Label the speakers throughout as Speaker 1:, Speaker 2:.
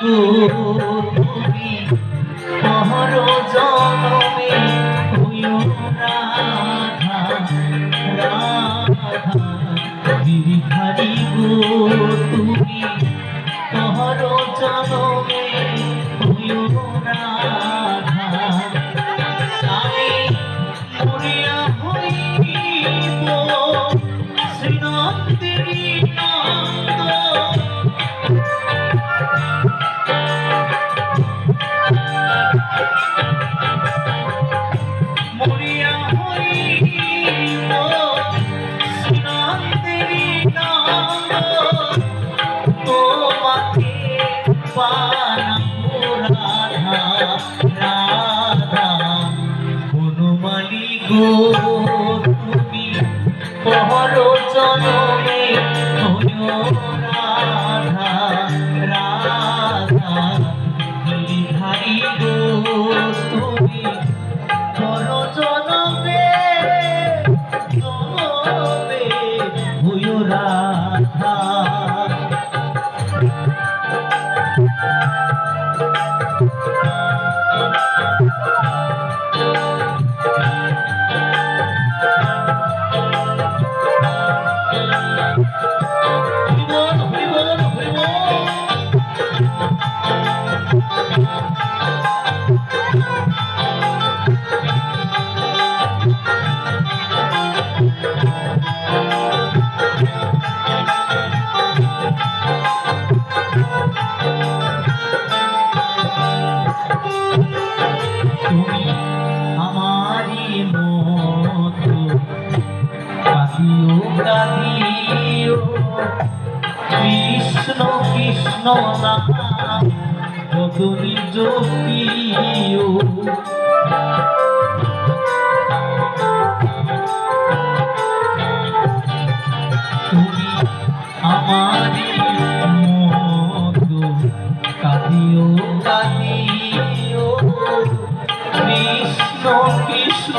Speaker 1: গো তুমি জনমে হইও আমারি মতো। কাঁদিও। কৃষ্ণ কৃষ্ণ নাম বদলি জপিও তুমি আমারি কৃষ্ণ কৃষ্ণ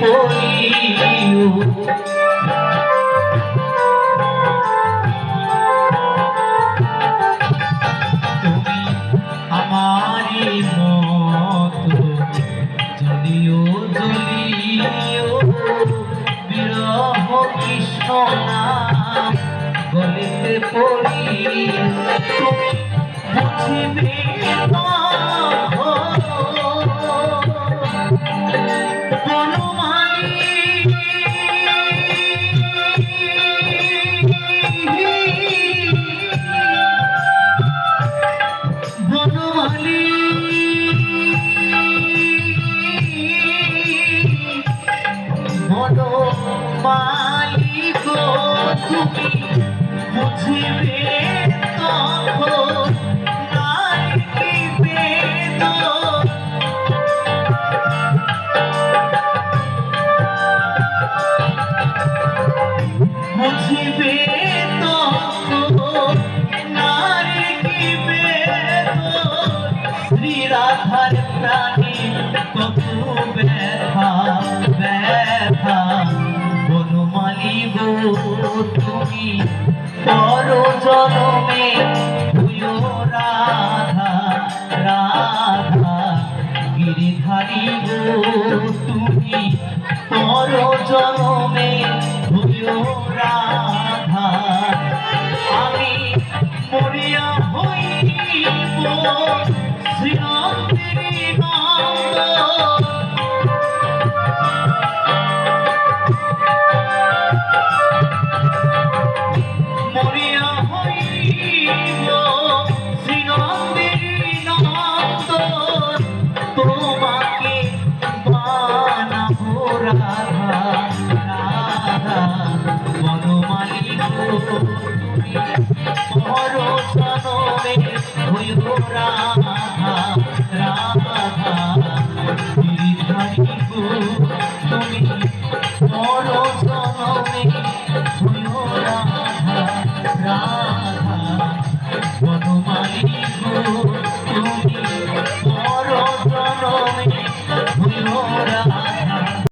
Speaker 1: পড়িও তুমি আমারি মতো যদিও যদিও নাম গলিতে পড়ি তুমি বুঝিবে না হো। বনমালী রাধার প্রাণী কত ব্যথা ব্যথা বনমালী গো তুমি পর জনমে ভুলো রাধা রাধা গিরিধারী গো তুমি পর জনমে ভুলো রাধা আমি মরিয়া হইব। Sri Ram.